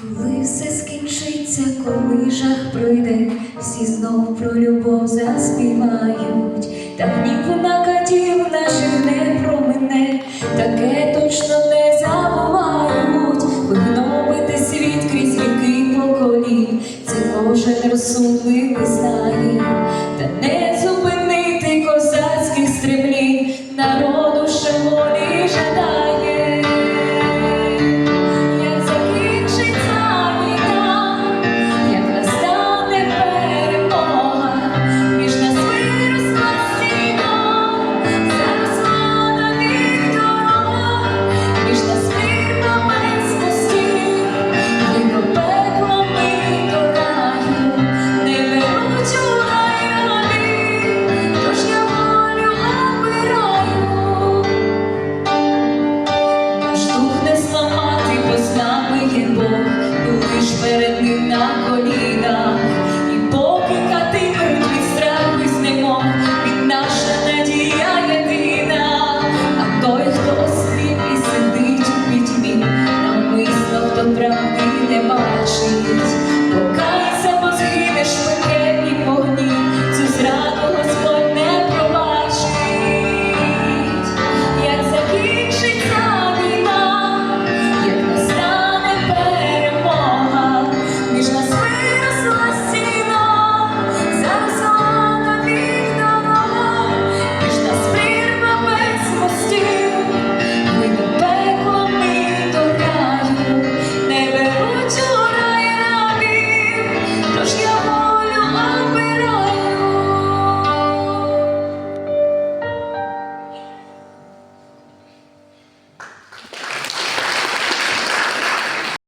Коли все скінчиться, коли жах пройде, всі знов про любов заспівають, та гнів на катів наших не промине, таке точно не забувають, ви гнобите світ крізь віки поколінь, це кожен розсудливий знає, та не Правди не бачить.